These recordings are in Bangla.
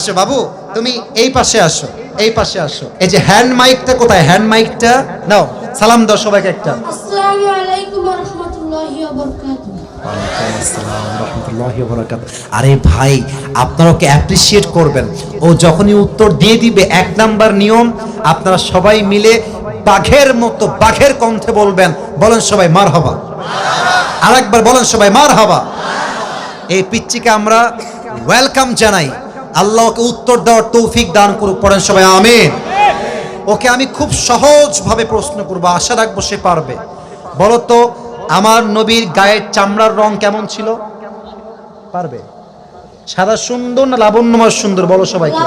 আসো বাবু তুমি এই পাশে আসো এই পাশে আসো। এই যে হ্যান্ড মাইকটা কোথায়? হ্যান্ড মাইকটা নাও সালাম দাও সবাইকে একটা। আসসালামু আলাইকুম ওয়া রাহমাতুল্লাহি ওয়া বারাকাতুহু আরে ভাই আপনারা ওকে অ্যাপ্রিসিয়েট করবেন? ও যখনই উত্তর দিয়ে দিবে এক নাম্বার নিয়ম আপনারা সবাই মিলে বাঘের মতো বাঘের কণ্ঠে বলবেন বলেন সবাই মার হবা আরেকবার বলেন সবাই মার হবা এই পিচ্চিকে আমরা ওয়েলকাম জানাই। আল্লাহ ওকে উত্তর দেওয়ার তৌফিক দান করুক পড়েন সবাই আমিন। ওকে আমি খুব সহজভাবে প্রশ্ন করব আশা রাখব সে পারবে। বলো তো আমার নবীর গায়ের চামড়ার রং কেমন ছিল? পারবে? সাদা সুন্দর না লাবণ্যময় সুন্দর? বলো সবাইকে।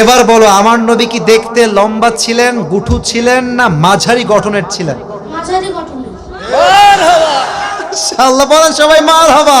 এবার বলো আমার নবী কি দেখতে লম্বা ছিলেন গুঠু ছিলেন না মাঝারি গঠনের ছিলেন? মাঝারি গঠনের। সবাই মার হবা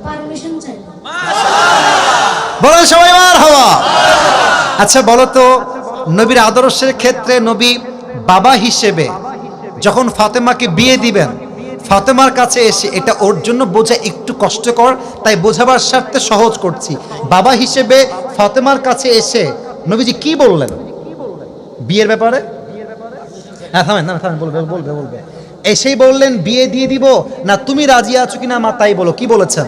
বলেন সবাই মার হওয়া আচ্ছা বলো তো, নবীর আদর্শের ক্ষেত্রে নবী বাবা হিসেবে যখন ফাতেমাকে বিয়ে দিবেন, ফাতেমার কাছে এসে এটা ওর জন্য বোঝা একটু কষ্টকর, তাই বোঝাবার স্বার্থে সহজ করছি। বাবা হিসেবে ফাতেমার কাছে এসে নবীজি কি বললেন? বিয়ের ব্যাপারে? হ্যাঁ না বলবে বলবে। এসেই বললেন, বিয়ে দিয়ে দিব, না তুমি রাজি আছো কিনা মা, তাই বলো, কি বলেছেন?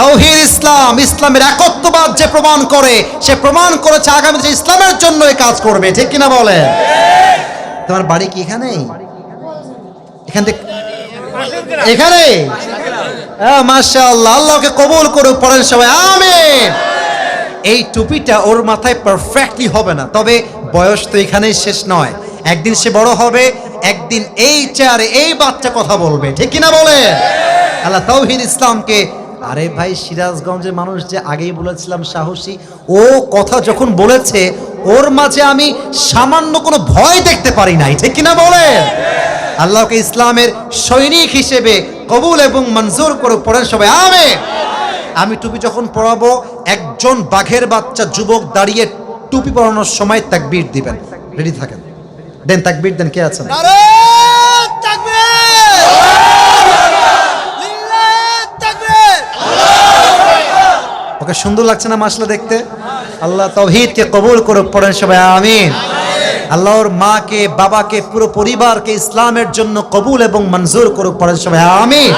তাওহিদ ইসলাম, ইসলামের একত্ববাদ যে প্রমাণ করে, সে প্রমাণ করেছে আগামী ইসলামের জন্য কাজ করবে। ঠিক কিনা বলে তোমার বাড়ি কি এখান? এখানে মাশাআল্লাহ, আল্লাহকে কবুল করুক, পড়েন সবাই, আমিন। এই টুপিটা ওর মাথায় পারফেক্টলি হবে না, তবে বয়স তো এখানেই শেষ নয়। একদিন সে বড় হবে, একদিন এই চেয়ারে এই বাচ্চা কথা বলবে। ঠিক কিনা বলে আল্লাহ তৌহিদ ইসলামকে আরে ভাই, সিরাজগঞ্জের মানুষ যে আগেই বলেছিলাম সাহসী, ও কথা যখন বলেছে, ওর মাঝে আমি সামান্য কোনো ভয় দেখতে পারি নাই, ঠিক কিনা বলে আল্লাহকে ইসলামের সৈনিক হিসেবে কবুল এবং মঞ্জুর করে পড়েন সবাই আমে আমি টুপি যখন পরাবো, একজন বাঘের বাচ্চা যুবক দাঁড়িয়ে টুপি পরানোর সময় তাকবীর দিবেন। রেডি থাকেন। দেন, তাকবীর দেন, কে আছেন ওকে সুন্দর লাগছে না মাসলা দেখতে? আল্লাহ তহিদকে কবুল করুক, পড়েন সবাই, আমিন। আল্লাহর মাকে, বাবাকে, পুরো পরিবারকে ইসলামের জন্য কবুল এবং মঞ্জুর করুক, পড়েন সবাই, আমিন।